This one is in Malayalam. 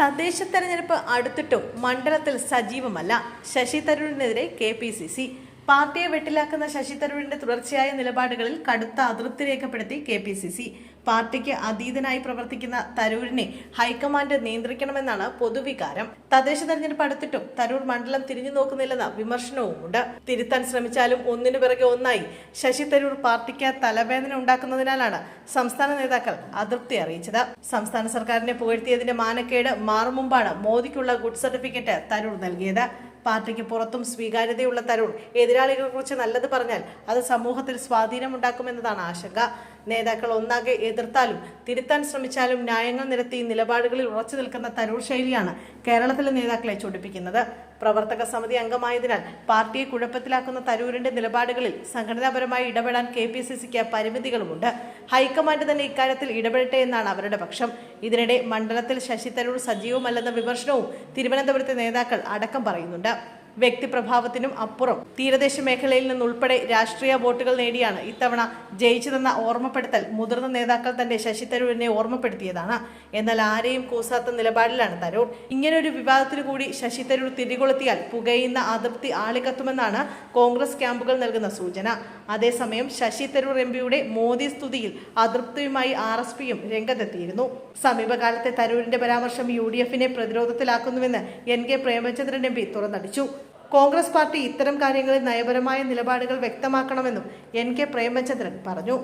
തദ്ദേശ തെരഞ്ഞെടുപ്പ് അടുത്തിട്ടും മണ്ഡലത്തിൽ സജീവമല്ല. ശശി തരൂരിനെതിരെ കെ പി സി സി. പാർട്ടിയെ വെട്ടിലാക്കുന്ന ശശി തരൂരിന്റെ തുടർച്ചയായ നിലപാടുകളിൽ കടുത്ത അതൃപ്തി രേഖപ്പെടുത്തി കെ പി സി സി. പാർട്ടിക്ക് അതീതനായി പ്രവർത്തിക്കുന്ന തരൂരിനെ ഹൈക്കമാൻഡ് നിയന്ത്രിക്കണമെന്നാണ് പൊതുവികാരം. തദ്ദേശ തെരഞ്ഞെടുപ്പ് അടുത്തിട്ടും തരൂർ മണ്ഡലം തിരിഞ്ഞു നോക്കുന്നില്ലെന്ന വിമർശനവുമുണ്ട്. തിരുത്താൻ ശ്രമിച്ചാലും ഒന്നിനു പിറകെ ഒന്നായി ശശി തരൂർ പാർട്ടിക്ക് തലവേദന ഉണ്ടാക്കുന്നതിനാലാണ് സംസ്ഥാന നേതാക്കൾ അതൃപ്തി അറിയിച്ചത്. സംസ്ഥാന സർക്കാരിനെ പുകഴ്ത്തിയതിന്റെ മാനക്കേട് മാറുമുമ്പാണ് മോദിക്കുള്ള ഗുഡ് സർട്ടിഫിക്കറ്റ് തരൂർ നൽകിയത്. പാർട്ടിക്ക് പുറത്തും സ്വീകാര്യതയുള്ള തരൂർ എതിരാളികളെക്കുറിച്ച് നല്ലത് പറഞ്ഞാൽ അത് സമൂഹത്തിൽ സ്വാധീനമുണ്ടാക്കുമെന്നതാണ് ആശങ്ക. നേതാക്കൾ ഒന്നാകെ എതിർത്താലും തിരുത്താൻ ശ്രമിച്ചാലും ന്യായങ്ങൾ നിരത്തി നിലപാടുകളിൽ ഉറച്ചു നിൽക്കുന്ന തരൂർ ശൈലിയാണ് കേരളത്തിലെ നേതാക്കളെ ചൊടിപ്പിക്കുന്നത്. പ്രവർത്തക സമിതി അംഗമായതിനാൽ പാർട്ടിയെ കുഴപ്പത്തിലാക്കുന്ന തരൂരിന്റെ നിലപാടുകളിൽ സംഘടനാപരമായി ഇടപെടാൻ കെ പി സി സിക്ക് പരിമിതികളുമുണ്ട്. ഹൈക്കമാൻഡ് തന്നെ ഇക്കാര്യത്തിൽ ഇടപെടട്ടെ എന്നാണ് അവരുടെ പക്ഷം. ഇതിനിടെ മണ്ഡലത്തിൽ ശശി തരൂർ സജീവമല്ലെന്ന വിമർശനവും തിരുവനന്തപുരത്തെ നേതാക്കൾ അടക്കം പറയുന്നുണ്ട്. വ്യക്തിപ്രഭാവത്തിനും അപ്പുറം. തീരദേശ മേഖലയിൽ നിന്നുൾപ്പെടെ രാഷ്ട്രീയ വോട്ടുകൾ നേടിയാണ് ഇത്തവണ ജയിച്ചതെന്ന ഓർമ്മപ്പെടുത്തൽ മുതിർന്ന നേതാക്കൾ തന്റെ ശശി തരൂരിനെ ഓർമ്മപ്പെടുത്തിയതാണ്. എന്നാൽ ആരെയും കൂസാത്ത നിലപാടിലാണ് തരൂർ. ഇങ്ങനൊരു വിവാദത്തിനു കൂടി ശശി തരൂർ തിരികൊളുത്തിയാൽ പുകയുന്ന അതൃപ്തി ആളിക്കത്തുമെന്നാണ് കോൺഗ്രസ് ക്യാമ്പുകൾ നൽകുന്ന സൂചന. അതേസമയം ശശി തരൂർ എം പിയുടെ മോദി സ്തുതിയിൽ അതൃപ്തിയുമായി ആർ എസ് പിയും രംഗത്തെത്തിയിരുന്നു. സമീപകാലത്തെ തരൂരിന്റെ പരാമർശം യു ഡി എഫിനെ പ്രതിരോധത്തിലാക്കുന്നുവെന്ന് N K Premachandran M P തുറന്നടിച്ചു. Congress party ഇത്തരം കാര്യങ്ങളിൽ നയപരമായ നിലപാടുകൾ വ്യക്തമാക്കണമെന്നും എൻ കെ പ്രേമചന്ദ്രൻ പറഞ്ഞു